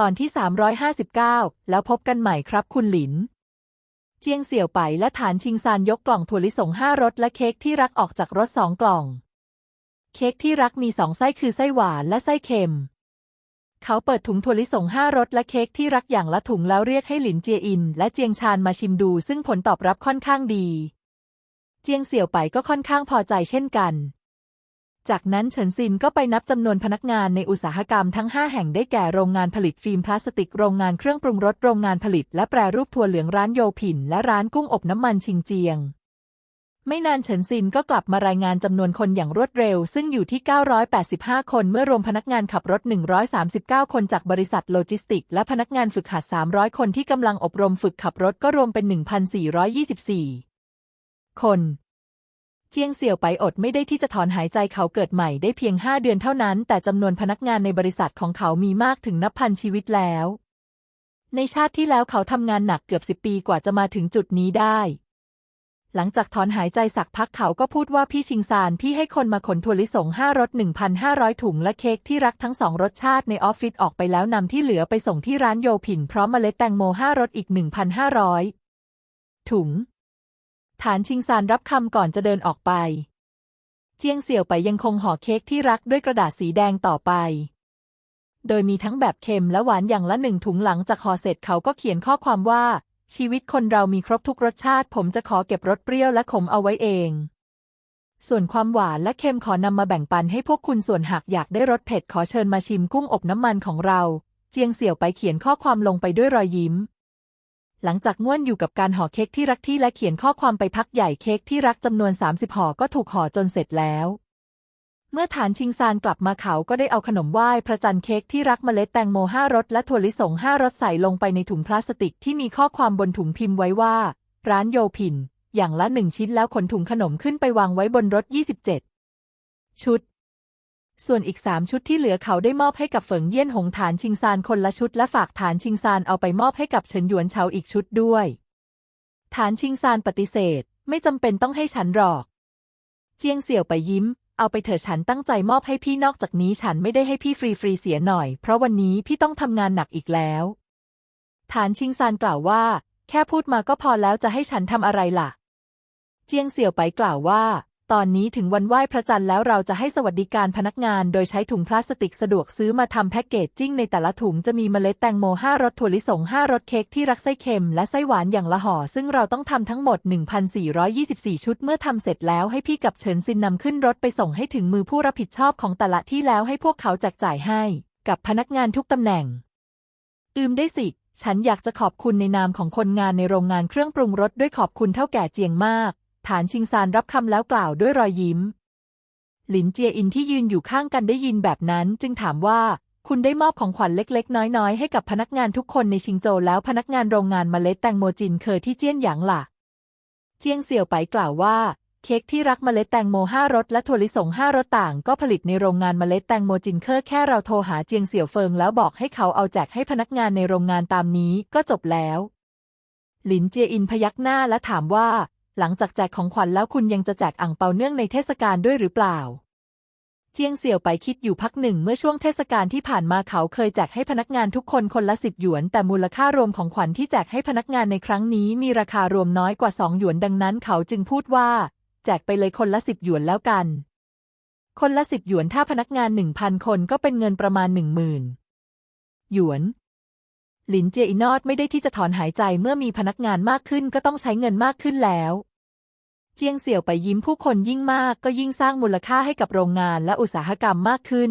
ตอนที่ 359 แล้วพบกันใหม่ครับคุณหลิน เจียงเสี่ยวไปและฐานชิงซานยกกล่องถั่วลิสงห้ารสและเค้กที่รักออกจากรถสองกล่อง เค้กที่รักมีสองไส้คือไส้หวานและไส้เค็ม เขาเปิดถุงถั่วลิสงห้ารสและเค้กที่รักอย่างละถุงแล้วเรียกให้หลินเจียอิน และเจียงชานมาชิมดูซึ่งผลตอบรับค่อนข้างดี เจียงเสี่ยวไปก็ค่อนข้างพอใจเช่นกัน จากนั้นเฉินซินก็ไปนับจำนวนพนักงานในอุตสาหกรรมทั้ง 5 แห่งได้แก่โรงงานผลิตฟิล์มพลาสติก โรงงานเครื่องปรุงรส โรงงานผลิต และแปรรูปถั่วเหลืองร้านโยผิน และร้านกุ้งอบน้ำมันชิงเจียง ไม่นานเฉินซินก็กลับมารายงานจำนวนคนอย่างรวดเร็ว ซึ่งอยู่ที่ 985 คนเมื่อรวมพนักงานขับรถ 139 คนจากบริษัทโลจิสติก และพนักงานฝึกหัด 300 คนที่กำลังอบรมฝึกขับรถก็รวมเป็น 1,424 คน เจียงเสี่ยวไปอดไม่ได้ที่จะถอนหายใจเขาเกิดใหม่ได้เพียง5เดือนเท่านั้น แต่จำนวนพนักงานในบริษัทของเขามีมากถึงนับพันชีวิตแล้ว ในชาติที่แล้วเขาทำงานหนักเกือบ10ปีกว่าจะมาถึงจุดนี้ได้ หลังจากถอนหายใจสักพักเขาก็พูดว่าพี่ชิงซานพี่ให้คนมาขนถั่วลิสงห้ารถ1,500ถุงและเค้กที่รักทั้งสองรสชาติในออฟฟิศออกไปแล้วนำที่เหลือไปส่งที่ร้านโยผินพร้อมเมล็ดแตงโมห้ารสอีก1,500ถุง ฐานชิงซานรับคำก่อนจะเดินออกไป เจียงเสี่ยวไปยังคงห่อเค้กที่รักด้วยกระดาษสีแดงต่อไป โดยมีทั้งแบบเค็มและหวานอย่างละหนึ่งถุงหลังจากห่อเสร็จเขาก็เขียนข้อความว่า ชีวิตคนเรามีครบทุกรสชาติ ผมจะขอเก็บรสเปรี้ยวและขมเอาไว้เอง ส่วนความหวานและเค็มขอนำมาแบ่งปันให้พวกคุณส่วนหากอยากได้รสเผ็ดขอเชิญมาชิมกุ้งอบน้ำมันของเรา เจียงเสี่ยวไปเขียนข้อความลงไปด้วยรอยยิ้ม หลังจากง่วนอยู่กับการห่อเค้กที่รักที่และเขียนข้อความไปพักใหญ่เค้กที่รักจำนวน 30 ห่อก็ถูกห่อจนเสร็จแล้ว เมื่อฐานชิงซานกลับมาเขาก็ได้เอาขนมไหว้พระจันทร์เค้กที่รักเมล็ดแตงโมห้ารสและถั่วลิสงห้ารสใส่ลงไปในถุงพลาสติกที่มีข้อความบนถุงพิมพ์ไว้ว่า ร้านโยผิน อย่างละหนึ่งชิ้นแล้วขนถุงขนมขึ้นไปวางไว้บนรถ 27 ชุด ส่วนอีกสามชุดที่เหลือเขาได้มอบให้กับเฟิงเยี่ยนหงฐานชิงซานคนละชุดและฝากฐานชิงซานเอาไปมอบให้กับเฉินหยวนเฉาอีกชุดด้วย ฐานชิงซานปฏิเสธ ไม่จำเป็นต้องให้ฉันหรอก เจียงเสี่ยวไปยิ้ม เอาไปเถอะฉันตั้งใจมอบให้พี่นอกจากนี้ฉันไม่ได้ให้พี่ฟรีฟรีๆเสียหน่อย เพราะวันนี้พี่ต้องทำงานหนักอีกแล้ว ฐานชิงซานกล่าวว่า แค่พูดมาก็พอแล้วจะให้ฉันทำอะไรล่ะ เจียงเสี่ยวไปกล่าวว่า ตอนนี้ถึงวันไหว้พระจันทร์แล้วเราจะให้สวัสดิการพนักงานโดยใช้ถุงพลาสติกสะดวกซื้อมาทำแพ็กเกจจิ้งในแต่ละถุงจะมีเมล็ดแตงโม 5รสถั่วลิสง 5รสเค้กที่รักไส้เค็มและไส้หวานอย่างละห่อ ซึ่งเราต้องทำทั้งหมด 1,424 ชุดเมื่อทำเสร็จแล้วให้พี่กับเฉินซินนำขึ้นรถไปส่งให้ถึงมือผู้รับผิดชอบของแต่ละที่แล้วให้พวกเขาแจกจ่ายให้ กับพนักงานทุกตำแหน่ง อืมได้สิฉันอยากจะขอบคุณในนามของคนงานในโรงงานเครื่องปรุงรสด้วยขอบคุณเท่าแก่เจียงมาก ฐานชิงซานรับคำแล้วกล่าวด้วยรอยยิ้ม หลินเจียอินที่ยืนอยู่ข้างกันได้ยินแบบนั้น จึงถามว่าคุณได้มอบของขวัญเล็ก ๆ น้อยๆ ให้กับพนักงานทุกคนในชิงโจวแล้วพนักงานโรงงานมเมล็ดแตงโมจินเคอที่เจี้ยนหยางล่ะ เจียงเสี่ยวไปกล่าวว่า เค้กที่รักมเมล็ดแตงโมห้ารสและถั่วลิสงห้ารสต่างก็ผลิตในโรงงานมเมล็ดแตงโมจินเคอแค่เราโทรหาเจียงเสี่ยวเฟิงแล้วบอกให้เขาเอาแจกให้พนักงานในโรงงานตามนี้ก็จบแล้ว หลินเจียอินพยักหน้าและถามว่า หลังจากแจกของขวัญแล้วคุณยังจะแจกอ่างเปาเนื่องในเทศกาลด้วยหรือเปล่า เจียงเสี่ยวไปคิดอยู่พักหนึ่งเมื่อช่วงเทศกาลที่ผ่านมาเขาเคยแจกให้พนักงานทุกคนคนละสิบหยวน แต่มูลค่ารวมของขวัญที่แจกให้พนักงานในครั้งนี้มีราคารวมน้อยกว่าสองหยวนดังนั้น เขาจึงพูดว่า แจกไปเลยคนละสิบหยวนแล้วกัน คนละสิบหยวนถ้าพนักงานหนึ่งพันคนก็เป็นเงินประมาณหนึ่งหมื่นหยวน หลินเจียอินอดไม่ได้ที่จะถอนหายใจเมื่อมีพนักงานมากขึ้นก็ต้องใช้เงินมากขึ้นแล้ว เจียงเสี่ยวไปยิ้มผู้คนยิ่งมากก็ยิ่งสร้างมูลค่าให้กับโรงงานและอุตสาหกรรมมากขึ้น